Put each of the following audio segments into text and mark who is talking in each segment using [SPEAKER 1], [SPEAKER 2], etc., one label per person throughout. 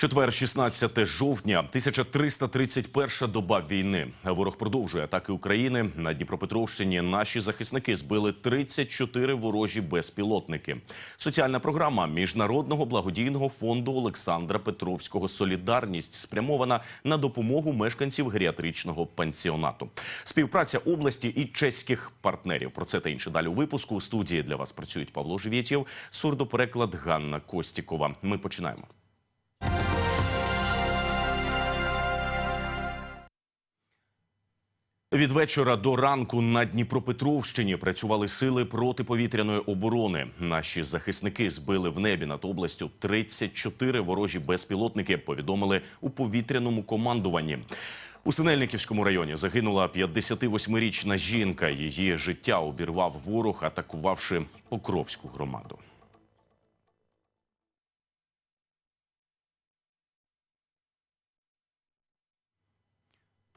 [SPEAKER 1] Четвер, 16 жовтня, 1331 доба війни. Ворог продовжує атаки України на Дніпропетровщині. Наші захисники збили 34 ворожі безпілотники. Соціальна програма міжнародного благодійного фонду Олександра Петровського Солідарність спрямована на допомогу мешканців геріатричного пансіонату. Співпраця області і чеських партнерів. Про це та інше далі у випуску. У студії для вас працюють Павло Живєтєв, сурдопереклад Ганна Костікова. Ми починаємо. Від вечора до ранку на Дніпропетровщині працювали сили протиповітряної оборони. Наші захисники збили в небі над областю 34 ворожі безпілотники. Повідомили у повітряному командуванні. У Синельниківському районі загинула 58-річна жінка. Її життя обірвав ворог, атакувавши Покровську громаду.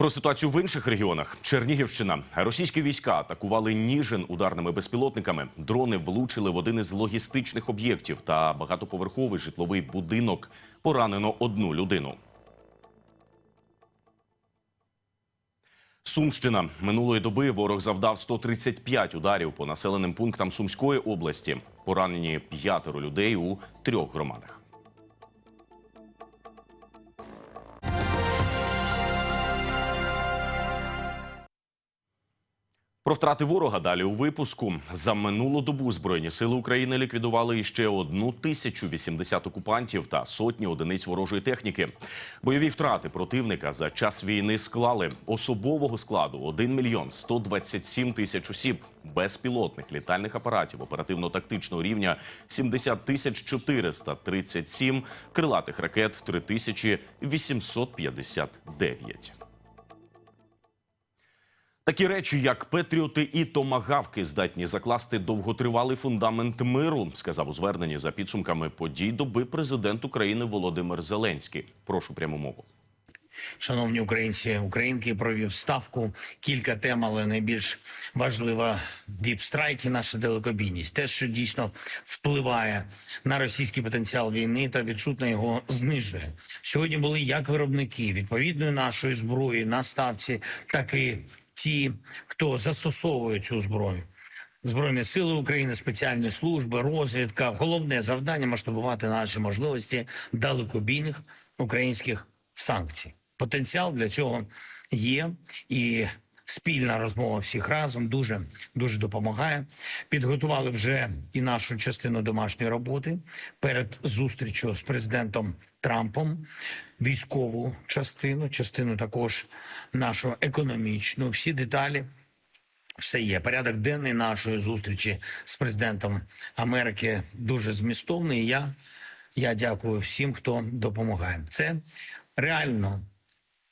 [SPEAKER 1] Про ситуацію в інших регіонах Чернігівщина. Російські війська атакували Ніжин ударними безпілотниками. Дрони влучили в один із логістичних об'єктів та багатоповерховий житловий будинок. Поранено одну людину. Сумщина минулої доби ворог завдав 135 ударів по населеним пунктам Сумської області. Поранені п'ятеро людей у трьох громадах. Про втрати ворога далі у випуску за минулу добу збройні сили України ліквідували іще одну тисячу 80 окупантів та сотні одиниць ворожої техніки. Бойові втрати противника за час війни склали особового складу 1 мільйон 127 тисяч осіб, безпілотних літальних апаратів оперативно-тактичного рівня 70 тисяч 437, крилатих ракет 3859. Такі речі, як Петріоти і томагавки, здатні закласти довготривалий фундамент миру, сказав у зверненні за підсумками подій доби президент України Володимир Зеленський. Прошу пряму мову.
[SPEAKER 2] Шановні українці, українки провів ставку. Кілька тем, але найбільш важлива діпстрайк і наша далекобійність. Те, що дійсно впливає на російський потенціал війни та відчутно його знижує. Сьогодні були як виробники відповідної нашої зброї на ставці, так і ті, хто застосовує цю зброю. Збройні сили України, спеціальні служби, розвідка. Головне завдання масштабувати наші можливості далекобійних українських санкцій. Потенціал для цього є, і спільна розмова всіх разом дуже дуже допомагає. Підготували вже і нашу частину домашньої роботи перед зустрічю з президентом Трампом. Військову частину, частину також нашу економічну. Всі деталі все є. Порядок денний нашої зустрічі з президентом Америки дуже змістовний. Я, я дякую всім, хто допомагає. Це реально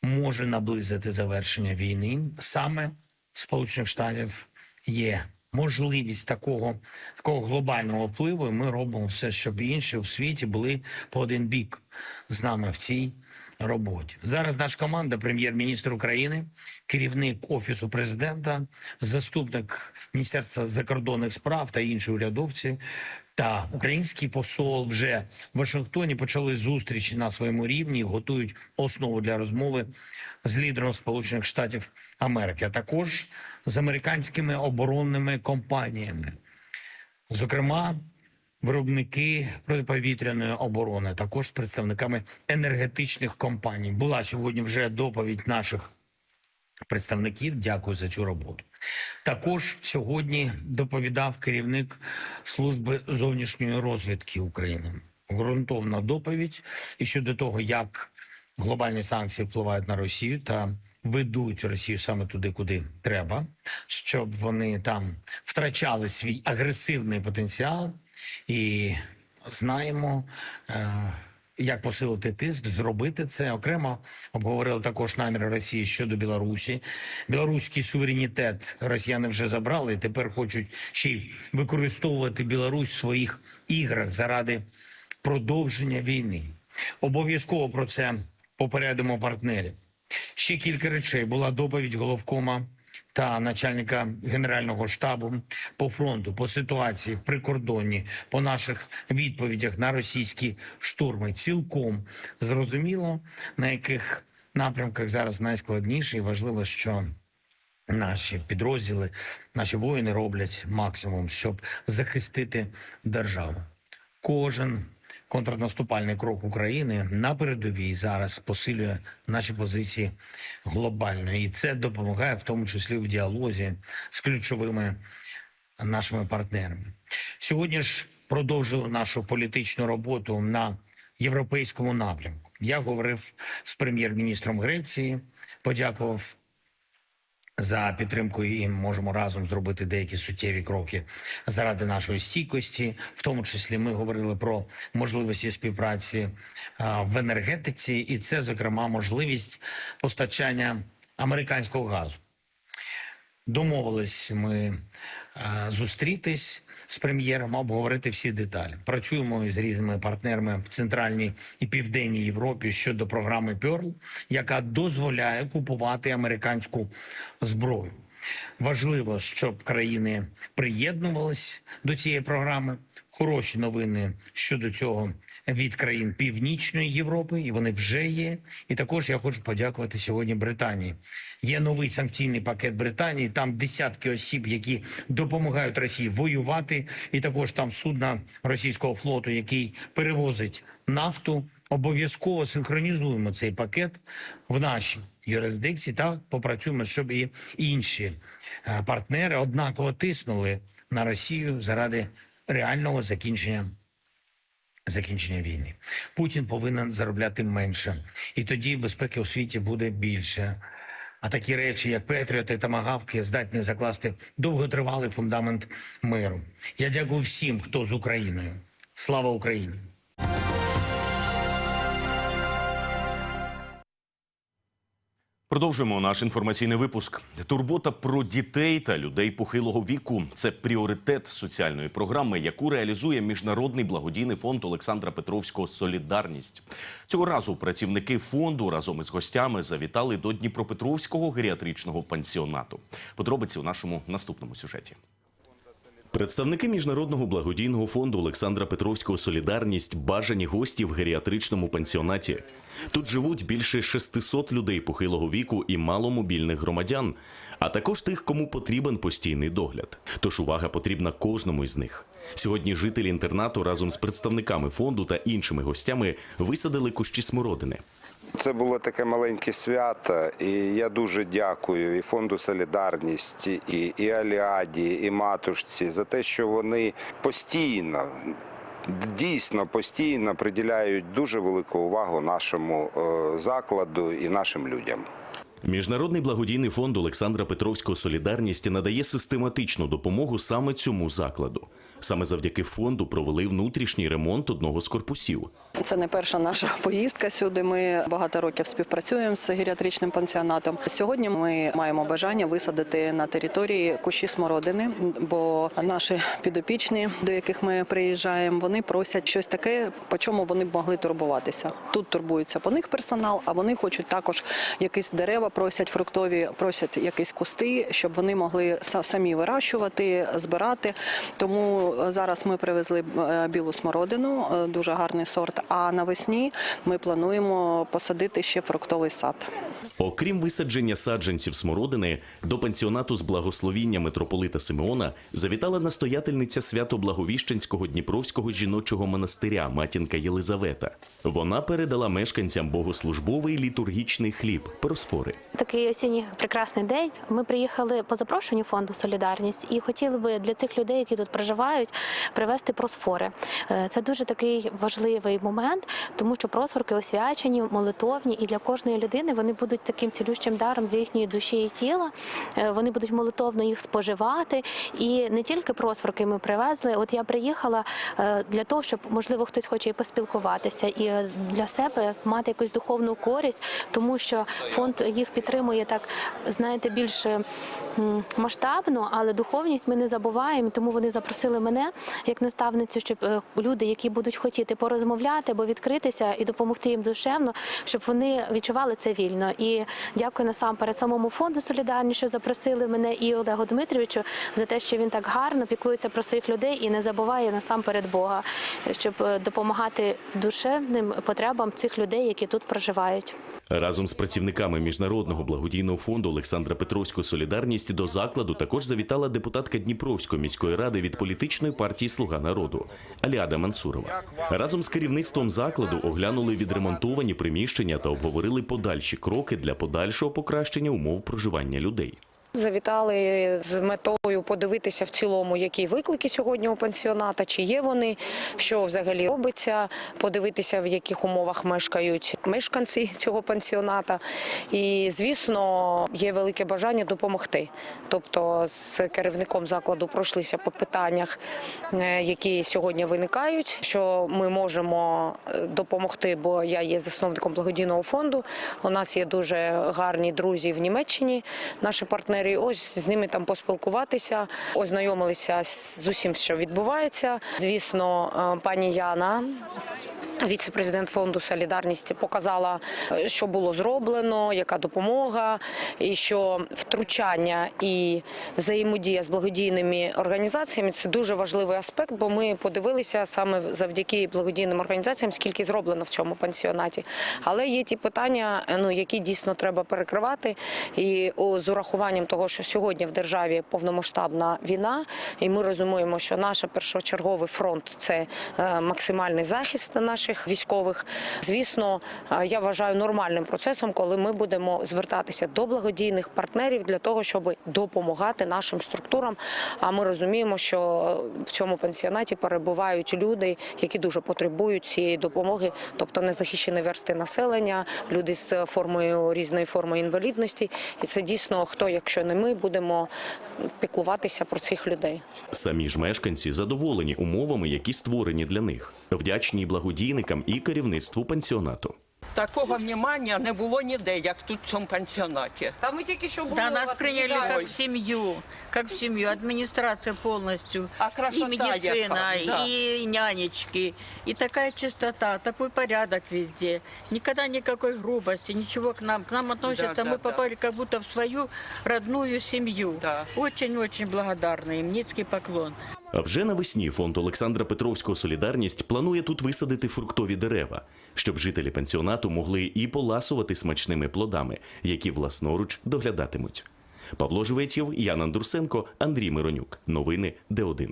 [SPEAKER 2] може наблизити завершення війни. Саме Сполучених Штатів є можливість такого, такого глобального впливу. і Ми робимо все, щоб інші в світі були по один бік з нами в цій роботі. Зараз наша команда, прем'єр-міністр України, керівник офісу президента, заступник міністерства закордонних справ та інші урядовці. Та український посол вже в Вашингтоні почали зустрічі на своєму рівні, готують основу для розмови з лідером Сполучених Штатів Америки, а також з американськими оборонними компаніями, зокрема виробники протиповітряної оборони, також з представниками енергетичних компаній. Була сьогодні вже доповідь наших представників. Дякую за цю роботу. Також сьогодні доповідав керівник служби зовнішньої розвідки України. Ґрунтовна доповідь і щодо того, як глобальні санкції впливають на Росію та ведуть Росію саме туди, куди треба, щоб вони там втрачали свій агресивний потенціал, і знаємо. Е- як посилити тиск, зробити це окремо обговорили також наміри Росії щодо Білорусі. Білоруський суверенітет Росіяни вже забрали. і Тепер хочуть ще й використовувати Білорусь в своїх іграх заради продовження війни. Обов'язково про це попередимо партнерів. Ще кілька речей була доповідь головкома та начальника генерального штабу по фронту, по ситуації в прикордонні, по наших відповідях на російські штурми. Цілком зрозуміло, на яких напрямках зараз найскладніше, і важливо, що наші підрозділи, наші воїни роблять максимум, щоб захистити державу. Кожен контрнаступальний крок України на передовій зараз посилює наші позиції глобально, і це допомагає в тому числі в діалозі з ключовими нашими партнерами. Сьогодні ж продовжили нашу політичну роботу на європейському напрямку. Я говорив з прем'єр-міністром Греції, подякував за підтримкою і можемо разом зробити деякі суттєві кроки заради нашої стійкості. В тому числі ми говорили про можливості співпраці в енергетиці, і це, зокрема, можливість постачання американського газу. Домовились ми е, зустрітись з прем'єром, обговорити всі деталі. Працюємо з різними партнерами в центральній і південній Європі щодо програми Pearl, яка дозволяє купувати американську зброю. Важливо, щоб країни приєднувались до цієї програми. Хороші новини щодо цього від країн Північної Європи, і вони вже є. І також я хочу подякувати сьогодні Британії. Є новий санкційний пакет Британії. Там десятки осіб, які допомагають Росії воювати, і також там судна російського флоту, який перевозить нафту. Обов'язково синхронізуємо цей пакет в нашій юрисдикції та попрацюємо, щоб і інші е, партнери однаково тиснули на Росію заради реального закінчення закінчення війни. Путін повинен заробляти менше, і тоді безпеки у світі буде більше. А такі речі, як Петріоти та Магавки, здатні закласти довготривалий фундамент миру. Я дякую всім, хто з Україною. Слава Україні!
[SPEAKER 1] Продовжуємо наш інформаційний випуск. Турбота про дітей та людей похилого віку це пріоритет соціальної програми, яку реалізує міжнародний благодійний фонд Олександра Петровського Солідарність. Цього разу працівники фонду разом із гостями завітали до Дніпропетровського геріатричного пансіонату. Подробиці у нашому наступному сюжеті. Представники міжнародного благодійного фонду Олександра Петровського Солідарність бажані гості в геріатричному пансіонаті. Тут живуть більше 600 людей похилого віку і маломобільних громадян, а також тих, кому потрібен постійний догляд. Тож увага потрібна кожному із них. Сьогодні жителі інтернату разом з представниками фонду та іншими гостями висадили кущі смородини.
[SPEAKER 3] Це було таке маленьке свято, і я дуже дякую і фонду Солідарність, і, і Аліаді, і матушці за те, що вони постійно. Дійсно постійно приділяють дуже велику увагу нашому е, закладу і нашим людям.
[SPEAKER 1] Міжнародний благодійний фонд Олександра Петровського Солідарність надає систематичну допомогу саме цьому закладу. Саме завдяки фонду провели внутрішній ремонт одного з корпусів.
[SPEAKER 4] Це не перша наша поїздка сюди. Ми багато років співпрацюємо з геріатричним пансіонатом. Сьогодні ми маємо бажання висадити на території кущі смородини, бо наші підопічні, до яких ми приїжджаємо, вони просять щось таке, по чому вони б могли турбуватися. Тут турбується по них персонал, а вони хочуть також якісь дерева, просять фруктові, просять якісь кусти, щоб вони могли самі вирощувати, збирати. Тому зараз ми привезли е, білу смородину, е, дуже гарний сорт. А навесні ми плануємо посадити ще фруктовий сад.
[SPEAKER 1] Окрім висадження саджанців смородини, до пансіонату з благословіння митрополита Симеона завітала настоятельниця Свято-Благовіщенського Дніпровського жіночого монастиря матінка Єлизавета. Вона передала мешканцям богослужбовий літургічний хліб просфори.
[SPEAKER 5] Такий осінній прекрасний день. Ми приїхали по запрошенню фонду Солідарність і хотіли би для цих людей, які тут проживають, привезти просфори. Е, Це дуже такий важливий момент, тому що просфорки освячені, молитовні, і для кожної людини вони будуть таким цілющим даром для їхньої душі і тіла. Е, Вони будуть молитовно їх споживати. І не тільки просфорки ми привезли. От я приїхала е, для того, щоб можливо хтось хоче і поспілкуватися, і для себе мати якусь духовну користь, тому що фонд їх підтримує так, знаєте, більше м, масштабно, але духовність ми не забуваємо. Тому вони запросили мене як наставницю, щоб е, люди, які будуть хотіти порозмовляти або відкритися і допомогти їм душевно, щоб вони відчували це вільно. І дякую насамперед самому фонду Солідарність, що запросили мене і Олегу Дмитровичу за те, що він так гарно піклується про своїх людей і не забуває насамперед Бога, щоб е, допомагати душевним потребам цих людей, які тут проживають.
[SPEAKER 1] Разом з працівниками міжнародного благодійного фонду Олександра Петровського Солідарність до закладу також завітала депутатка Дніпровської міської ради від політичної партії Слуга народу Аліада Мансурова. Разом з керівництвом закладу оглянули відремонтовані приміщення та обговорили подальші кроки для подальшого покращення умов проживання людей.
[SPEAKER 6] Завітали з метою подивитися в цілому, які виклики сьогодні у пансіоната, чи є вони, що взагалі робиться, подивитися, в яких умовах мешкають мешканці цього пансіоната. І, звісно, є велике бажання допомогти. Тобто з керівником закладу пройшлися по питаннях, е, які сьогодні виникають, що ми можемо е, допомогти, бо я є засновником благодійного фонду. У нас є дуже гарні друзі в Німеччині, наші партнери. Ось з ними там поспілкуватися, ознайомилися з усім, що відбувається. Звісно, е, пані Яна. Віце-президент фонду Солідарність показала, е, що було зроблено, яка допомога, і що втручання і взаємодія з благодійними організаціями це дуже важливий аспект, бо ми подивилися саме завдяки благодійним організаціям, скільки зроблено в цьому пансіонаті. Але є ті питання, е, ну які дійсно треба перекривати. І з урахуванням того, що сьогодні в державі повномасштабна війна, і ми розуміємо, що наш першочерговий фронт це е, максимальний захист наших військових. Звісно, е, я вважаю нормальним процесом, коли ми будемо звертатися до благодійних партнерів для того, щоб допомагати нашим структурам. А ми розуміємо, що в цьому пансіонаті перебувають люди, які дуже потребують цієї допомоги, тобто незахищені версти населення, люди з формою різною формою інвалідності. І це дійсно хто, якщо не ми, будемо піклуватися про цих людей.
[SPEAKER 1] Самі ж мешканці задоволені умовами, які створені для них, вдячні і благодійникам і керівництву пансіонату.
[SPEAKER 7] Такого внимання не було ніде, як тут в цьому пансіонаті.
[SPEAKER 8] Та ми тільки що були
[SPEAKER 9] Да, нас
[SPEAKER 8] віддали.
[SPEAKER 9] как в семью, как в семью. Администрация полностью.
[SPEAKER 7] А
[SPEAKER 9] и медицина,
[SPEAKER 7] яка, да.
[SPEAKER 9] и нянечки, и такая чистота, такой порядок везде. Никогда никакой грубости, ничего к нам. К нам относятся,
[SPEAKER 7] Да, да,
[SPEAKER 9] мы
[SPEAKER 7] да.
[SPEAKER 9] попали как будто в свою родную семью.
[SPEAKER 7] Да.
[SPEAKER 9] Очень-очень благодарны им. Низкий поклон.
[SPEAKER 1] А вже навесні фонд Олександра Петровського Солідарність планує тут висадити фруктові дерева, щоб жителі пансіонату могли і поласувати смачними плодами, які власноруч доглядатимуть. Павло Живетєв, Ян Андурсенко, Андрій Миронюк. Новини Д1.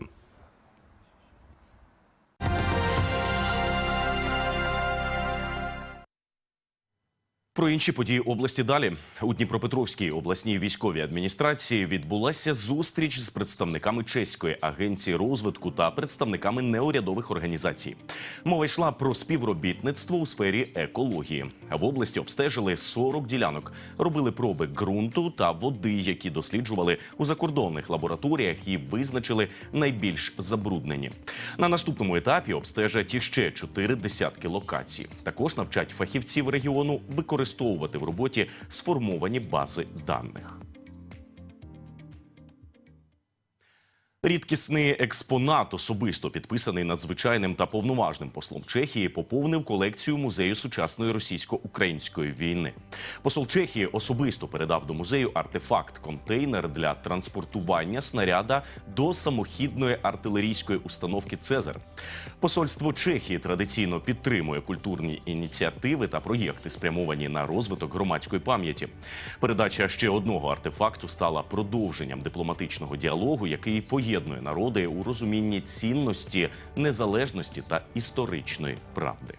[SPEAKER 1] Про інші події області далі у Дніпропетровській обласній військовій адміністрації відбулася зустріч з представниками чеської агенції розвитку та представниками неурядових організацій. Мова йшла про співробітництво у сфері екології. В області обстежили 40 ділянок, робили проби ґрунту та води, які досліджували у закордонних лабораторіях і визначили найбільш забруднені. На наступному етапі обстежать іще чотири десятки локацій. Також навчать фахівців регіону використовувати в роботі сформовані бази даних. Рідкісний експонат, особисто підписаний надзвичайним та повноважним послом Чехії, поповнив колекцію музею сучасної російсько-української війни. Посол Чехії особисто передав до музею артефакт контейнер для транспортування снаряда до самохідної артилерійської установки Цезар. Посольство Чехії традиційно підтримує культурні ініціативи та проєкти, спрямовані на розвиток громадської пам'яті. Передача ще одного артефакту стала продовженням дипломатичного діалогу, який поєднує народи у розумінні цінності, незалежності та історичної правди.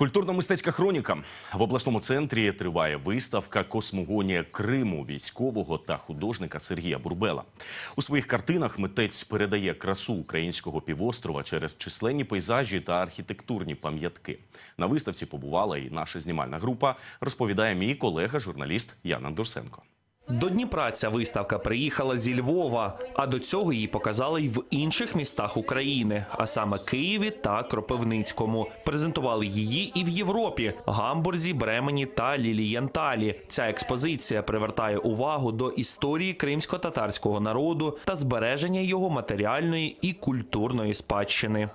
[SPEAKER 1] Культурно-мистецька хроніка в обласному центрі триває виставка Космогонія Криму військового та художника Сергія Бурбела. У своїх картинах митець передає красу українського півострова через численні пейзажі та архітектурні пам'ятки. На виставці побувала і наша знімальна група. Розповідає мій колега, журналіст Ян Андурсенко.
[SPEAKER 8] До Дніпра ця виставка приїхала зі Львова, а до цього її показали й в інших містах України, а саме Києві та Кропивницькому. Презентували її і в Європі Гамбурзі, Бремені та Лілієнталі. Ця експозиція привертає увагу до історії кримсько-татарського народу та збереження його матеріальної і культурної спадщини.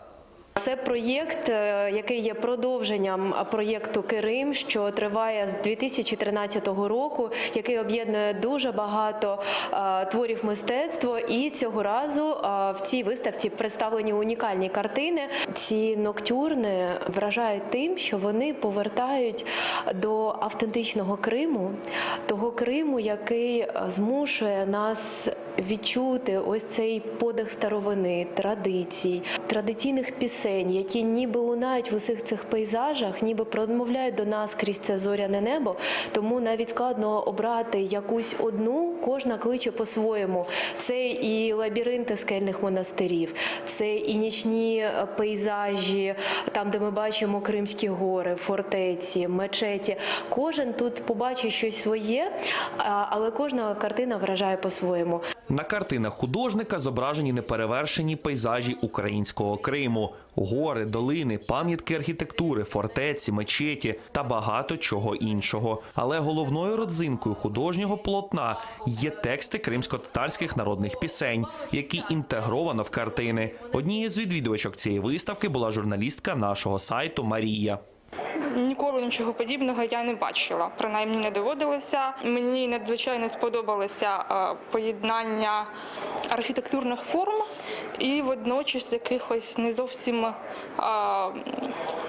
[SPEAKER 10] Це проєкт, е, який є продовженням проєкту Кирим, що триває з 2013 року, який об'єднує дуже багато е, творів мистецтва. І цього разу е, в цій виставці представлені унікальні картини. Ці ноктюрни вражають тим, що вони повертають до автентичного Криму, того Криму, який змушує нас відчути ось цей подих старовини, традицій, традиційних пісень, які ніби лунають в усіх цих пейзажах, ніби промовляють до нас крізь це зоряне небо. Тому навіть складно обрати якусь одну, кожна кличе по-своєму. Це і лабіринти скельних монастирів, це і нічні е, пейзажі, там, де ми бачимо Кримські гори, фортеці, мечеті. Кожен тут побачить щось своє, але кожна картина вражає по-своєму.
[SPEAKER 8] На картинах художника зображені неперевершені пейзажі українського Криму: гори, долини, пам'ятки архітектури, фортеці, мечеті та багато чого іншого. Але головною родзинкою художнього полотна є тексти кримсько-татарських народних пісень, які інтегровано в картини. Однією з відвідувачок цієї виставки була журналістка нашого сайту Марія.
[SPEAKER 11] Ніколи нічого подібного я не бачила. Принаймні не доводилося. Мені надзвичайно сподобалося е, поєднання архітектурних форм і водночас якихось не зовсім е,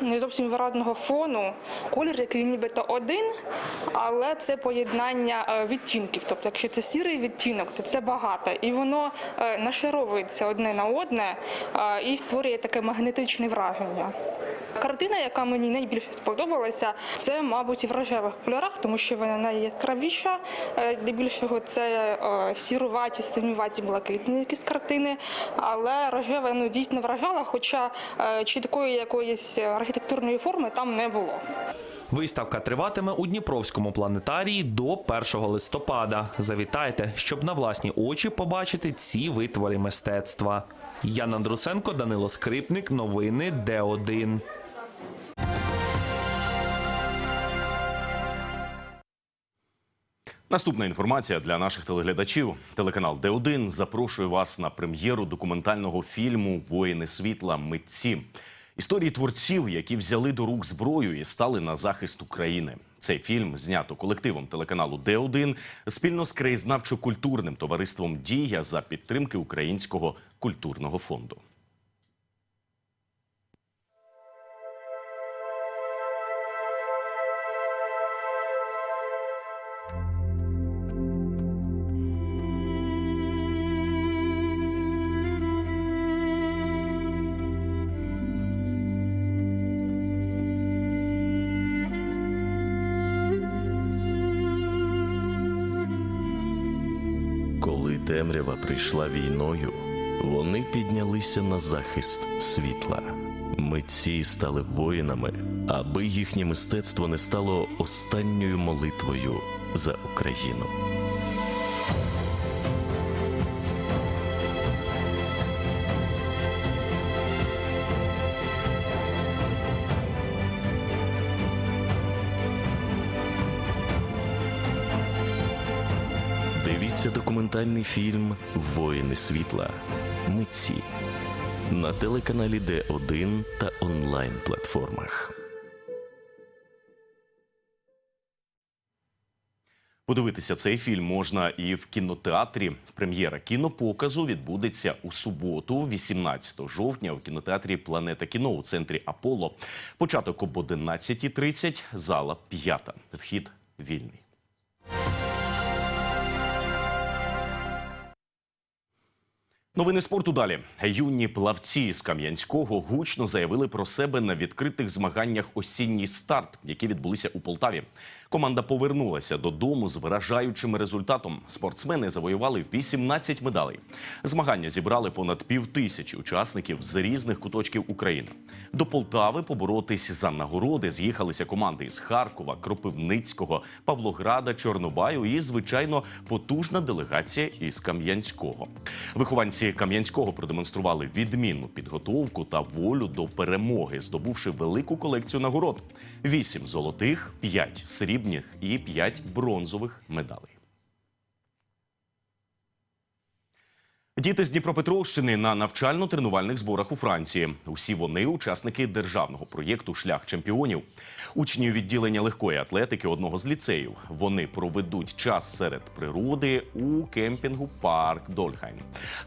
[SPEAKER 11] не зовсім виразного фону. Колір, який нібито один, але це поєднання е, відтінків. Тобто, якщо це сірий відтінок, то це багато, і воно нашаровується одне на одне і створює таке магнетичне враження. Картина, яка мені найбільше сподобалася, це, мабуть, в рожевих кольорах, тому що вона найяскравіша. Е, Здебільшого це е, сіруваті, синюваті, блакитні якісь картини. Але рожева ну, дійсно вражала, хоча е, чіткої якоїсь архітектурної форми там не було.
[SPEAKER 8] Виставка триватиме у Дніпровському планетарії до 1 листопада. Завітайте, щоб на власні очі побачити ці витвори мистецтва. Яна Андрусенко, Данило Скрипник. Новини Д1.
[SPEAKER 1] Наступна інформація для наших телеглядачів. Телеканал Д1 запрошує вас на прем'єру документального фільму Воїни світла митці. Історії творців, які взяли до рук зброю і стали на захист України. Цей фільм знято колективом телеканалу Д1 спільно з краєзнавчо-культурним товариством Дія за підтримки Українського культурного фонду.
[SPEAKER 12] Коли темрява прийшла війною, вони піднялися на захист світла. Митці стали воїнами, аби їхнє мистецтво не стало останньою молитвою за Україну. Документальний фільм Воїни світла. Митці на телеканалі Д1 та онлайн платформах.
[SPEAKER 1] Подивитися цей фільм можна і в кінотеатрі. Прем'єра кінопоказу відбудеться у суботу, 18 жовтня, у кінотеатрі Планета кіно у центрі Аполло. Початок об 11.30, зала 5. Вхід вільний. Новини спорту далі. Юні плавці з Кам'янського гучно заявили про себе на відкритих змаганнях осінній старт, які відбулися у Полтаві. Команда повернулася додому з вражаючим результатом. Спортсмени завоювали 18 медалей. Змагання зібрали понад півтисячі учасників з різних куточків України. До Полтави поборотись за нагороди з'їхалися команди із Харкова, Кропивницького, Павлограда, Чорнобаю і, звичайно, потужна делегація із Кам'янського. Вихованці Кам'янського продемонстрували відмінну підготовку та волю до перемоги, здобувши велику колекцію нагород: вісім золотих, п'ять срібних і п'ять бронзових медалей. Діти з Дніпропетровщини на навчально-тренувальних зборах у Франції. Усі вони учасники державного проєкту Шлях чемпіонів. Учні відділення легкої атлетики одного з ліцеїв. Вони проведуть час серед природи у кемпінгу Парк Дольхайн.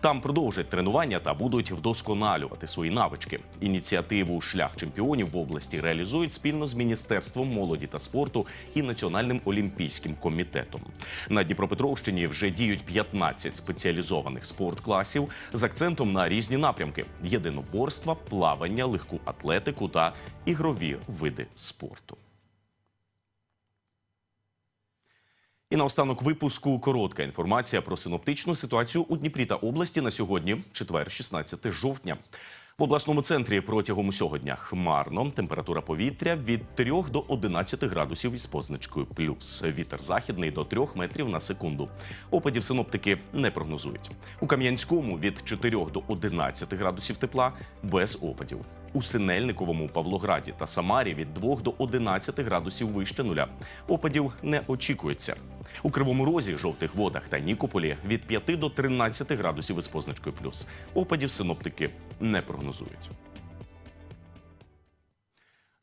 [SPEAKER 1] Там продовжать тренування та будуть вдосконалювати свої навички. Ініціативу Шлях чемпіонів в області реалізують спільно з Міністерством молоді та спорту і Національним олімпійським комітетом. На Дніпропетровщині вже діють 15 спеціалізованих спорткласів з акцентом на різні напрямки: єдиноборства, плавання, легку атлетику та ігрові види спорту. І наостанок випуску коротка інформація про синоптичну ситуацію у Дніпрі та області на сьогодні, четвер, 16 жовтня. В обласному центрі протягом усього дня хмарно. Температура повітря від 3 до 11 градусів із позначкою плюс. Вітер західний до 3 метрів на секунду. Опадів синоптики не прогнозують. У Кам'янському від 4 до 11 градусів тепла без опадів. У Синельниковому, Павлограді та Самарі від 2 до 11 градусів вище нуля. Опадів не очікується. У Кривому Розі, Жовтих Водах та Нікополі від 5 до 13 градусів із позначкою плюс. Опадів синоптики не прогнозують.